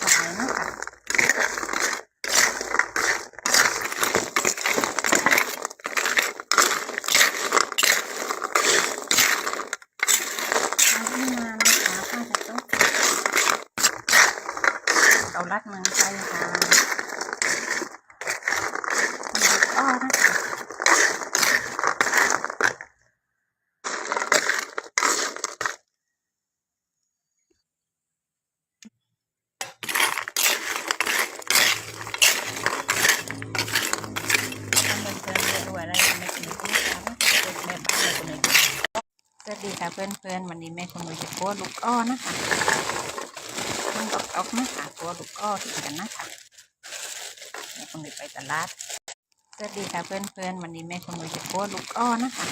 ตัวกับสายเนาะค่ะ เอาที่งานนะคะป้าจะต้องเอารัดเมืองไทยค่ะมีอ้อนะคะทำเป็นเพื่อนเรียนรู้อะไรกันไม่กินที่สามเป็นแม่บ้านเลยคนหนึ่ง ส วัสดีค่ะเพื่อนๆวันนี้แม่คนมือจะกัวลูกอ้อนะคะมันตกออกนะคะตัวลูกอ้อที่กันนะคะแม่คนมือไปตลาดสวัสดีค่ะเพื่อนๆวันนี้แม่คนมือจะกัวลูกอ้อนะคะ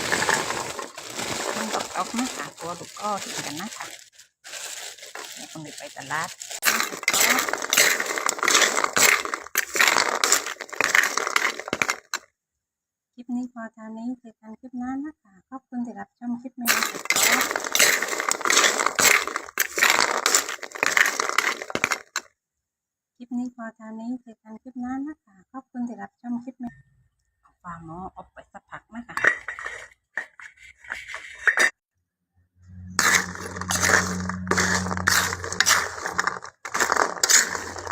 มันตกออกนะคะตัวลูกอ้อที่กันนะคะแม่คนมือไปตลาดคลิป นี้พอทานนี้เจอกันคลิปหน้านะคะขอบคุณที่รับชมคลิปแม่สุดคลิปนี้พอเท่านี้เจอกันคลิปหน้านะคะขอบคุณที่รับชมคลิปนี้เอาฟาหมอออกไปสักพักนะคะ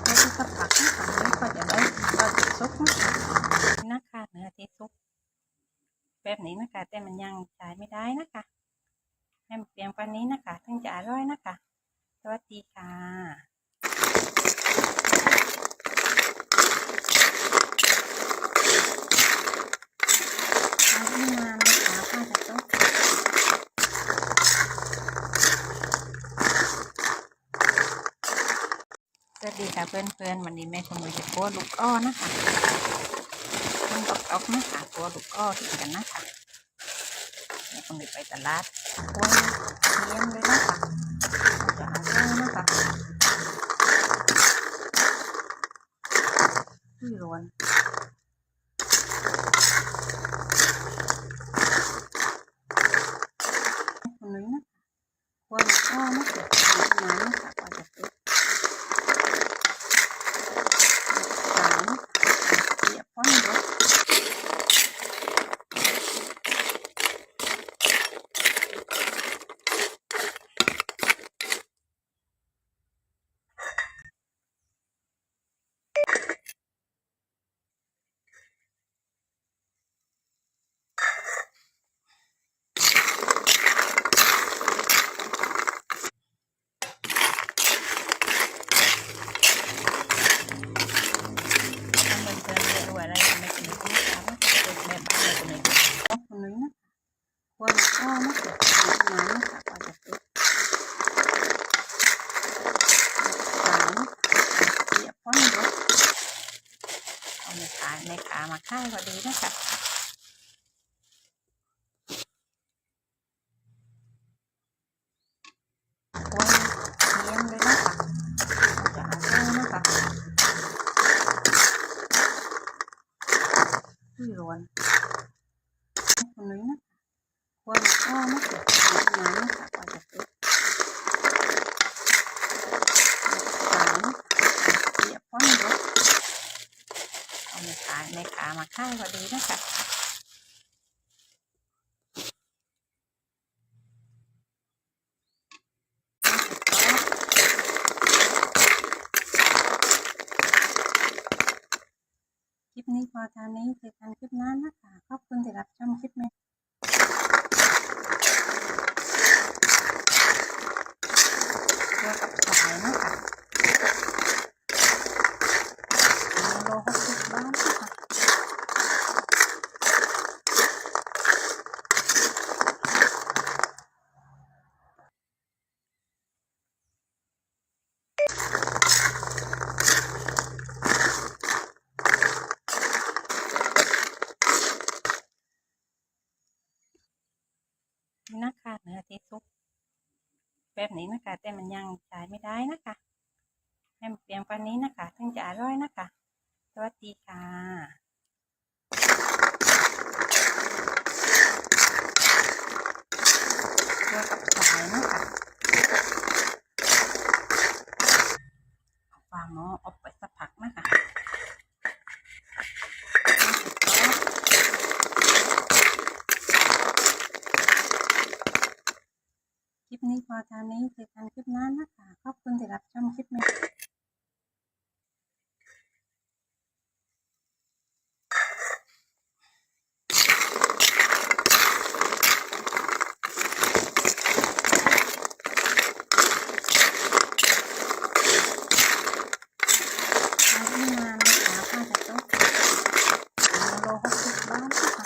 ได้ที่สักพักนะคะแล้วก็จะได้ก็จะซุกนะคะนะคะเนื้อที่ซุก แบบนี้นะคะ แต่มันยังใช้ไม่ได้นะคะให้มันเปลี่ยนกว่านี้นะคะถึงจะอร่อยนะคะ สวัสดีค่ะสวัสดีค่ะเพื่อนๆวันนี้แม่คนมือจะกัวลูกอ้อนะคะมันตออกนะคะตัวลูกอ้อที่กันนะคะ ต้องไปตลาดกัวเลี้ยงเลยนะคะจะเอาเข้านะคะที่ร้อนนี้นะควรข้อไม่เกิดน้ำนะคะกว่าจะติดสามเสียบป้อนรถทำเป็นเพื่อนเรียนรู้อะไรกันไม่กินที่สามเป็นแม่บ้านเลยคนหนึ่งคนนี้นะควรข้อไม่เกิดน้ำนะคะกว่าจะติดสามเสียบป้อนรถเอาในขาในขา มาค่ายพอดีนะคะควเลี้ยงเลยนะคะจะเอาเข้าะคะที่รวนคนนี้นะควรข้อม่เกิดน้ำนะคะกว่าจะติดสามเสียบป้อนรถเอาในขาใน ขามาค่ายพอดีนะคะคลิปนี้พอเท่านี้เจอกันคลิปหน้านะคะ ขอบคุณที่รับชมคลิปนี้ตัวกับสายนะคะโลหกสิบบาทนะคะ นี่นะคะเนื้อที่ซุป แบบนี้นะคะ แต่มันยังใช้ไม่ได้นะคะให้มันเปลี่ยนวันนี้นะคะถึงจะอร่อยนะคะ สวัสดีค่ะตัวกับสายนะคะเอาฝาหม้อเอาไปสักพักนะคะ้พอเท่านี้เจอกันคลิปหน้านะคะ ขอบคุณที่รับชมคลิปนี้ ใช้ไม่นานนะคะป้าจะต้องโลหกสิบบาทนะคะ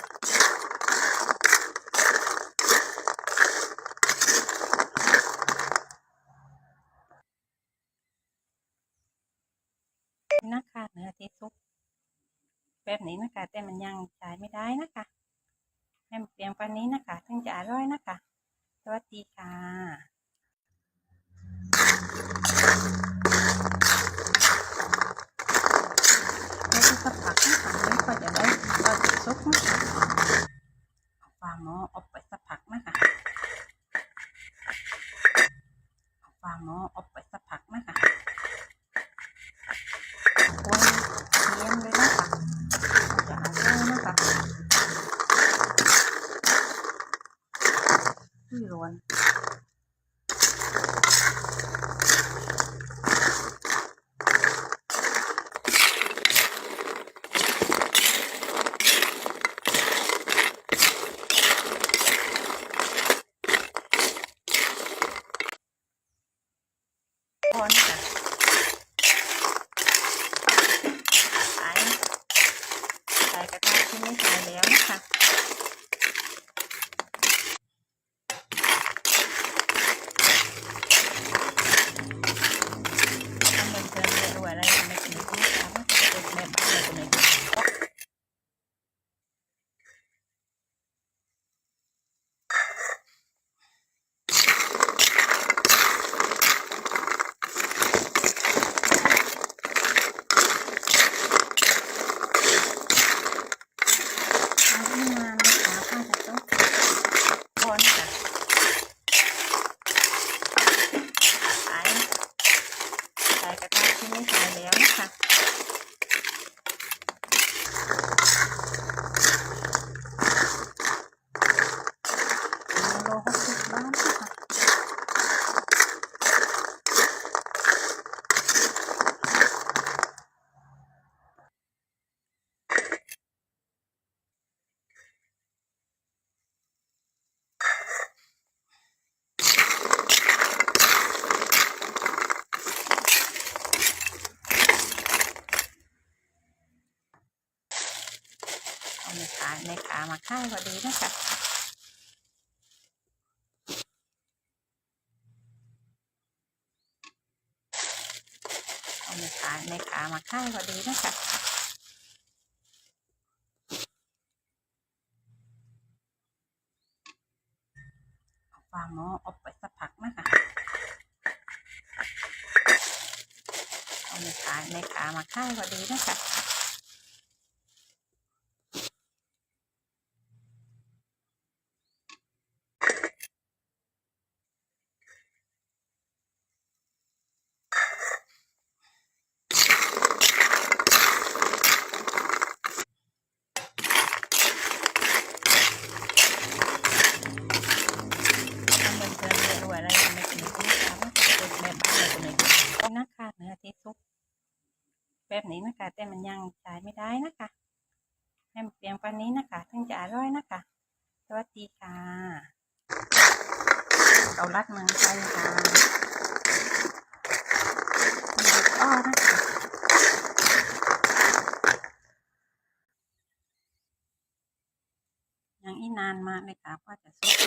นี่นะคะเนื้อที่ซุปแบบนี้นะคะ แต่มันยังใช้ไม่ได้นะคะให้มันเปลี่ยนกว่านี้นะคะถึงจะอร่อยนะคะ สวัสดีค่ะแล้วที่สักพักนะคะนี่ก็จะได้กาจะซุกนะคะเอาฝาหม้อเอาไปสักพักนะคะเอาฝาหม้อเอาไปสักพักนะคะคนเทียมเลยนะคะมันจะอร่อยนะคะ ที่ร้อนพอนค่ะใส่ใส่กระทะที่ไม่ใส่แล้วนะคะทำเป็นเพื่อนเรียนรู้อะไรไม่กินก็ไม่ทำนะเด็กแบบบ้านเราคนไหนก็ใช้ไม่นานนะคะป้าจะต้องพอนค่ะใส่ใส่กระทะที่ไม่ใส่แล้วนะคะ โลหกสิบบาทนะคะในขาในขามาค่ายพอดีนะคะเอาในขาในขามาค่ายพอดีนะคะเอาฟาหม้อเอบไปสักพักนะคะเอาในขาในขามาค่ายพอดีนะคะ ทำเป็นเพื่ อนเรียนรู้อะไรไม่กินก็ไม่ทำนะเด็กแบบบ้านเราคนไหนนะคะเนื้อที่ซุปแบบนี้นะคะ แต่มันยังใช้ไม่ได้นะคะให้มันเปลี่ยนกว่านี้นะคะถึงจะอร่อยนะคะ สวัสดีค่ะเกาลัดเมืองไทยค่ะมีอ้อนะคะยังอีกนานมากเลยค่ะกว่าจะซุป